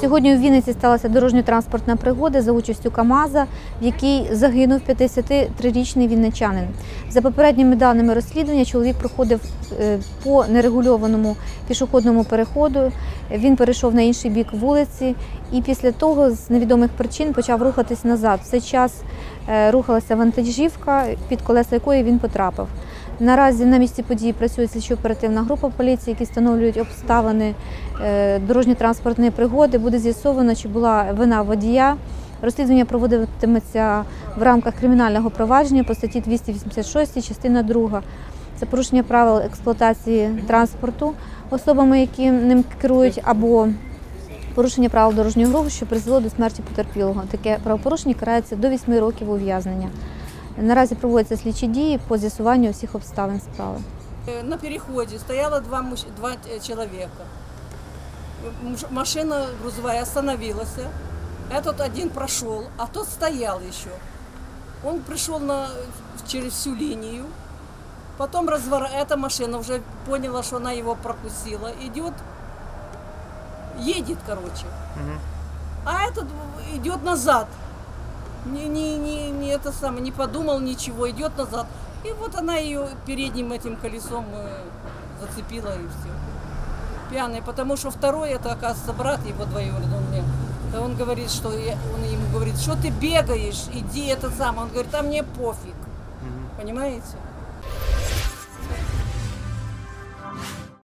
Сьогодні у Вінниці сталася дорожньо-транспортна пригода за участю КАМАЗа, в якій загинув 53-річний вінничанин. За попередніми даними розслідування, чоловік проходив е, по нерегульованому пішохідному переходу. Він перейшов на інший бік вулиці і після того з невідомих причин почав рухатись назад. В цей час е, рухалася вантажівка, під колеса якої він потрапив. Наразі на місці події працює слідчо-оперативна група поліції, які встановлюють обставини е, дорожньо-транспортної пригоди. Буде з'ясовано, чи була вина водія. Розслідування проводитиметься в рамках кримінального провадження по статті 286, частина 2. Це порушення правил експлуатації транспорту особами, які ним керують, або порушення правил дорожнього руху, що призвело до смерті потерпілого. Таке правопорушення карається до 8 років ув'язнення. Наразі проводяться слідчі дії по з'ясуванню всіх обставин справи. Э, На переходе стояло два, мужч- два э, человека. Муж- Машина грузовая остановилась. Этот один прошел, а тот стоял еще. Он пришел на, через всю линию. Потом развор... эта машина уже поняла, что она его пропустила. Идет, едет, короче. А этот идет назад. Не, не, не, не это самое, не подумал ничего, идет назад. И вот она ее передним этим колесом э, зацепила и все. Пьяный, потому что второй, это оказывается брат его двоюродный, он мне, да он говорит, что я- он ему говорит, что ты бегаешь, иди это самое. Он говорит, а мне пофиг. Понимаете?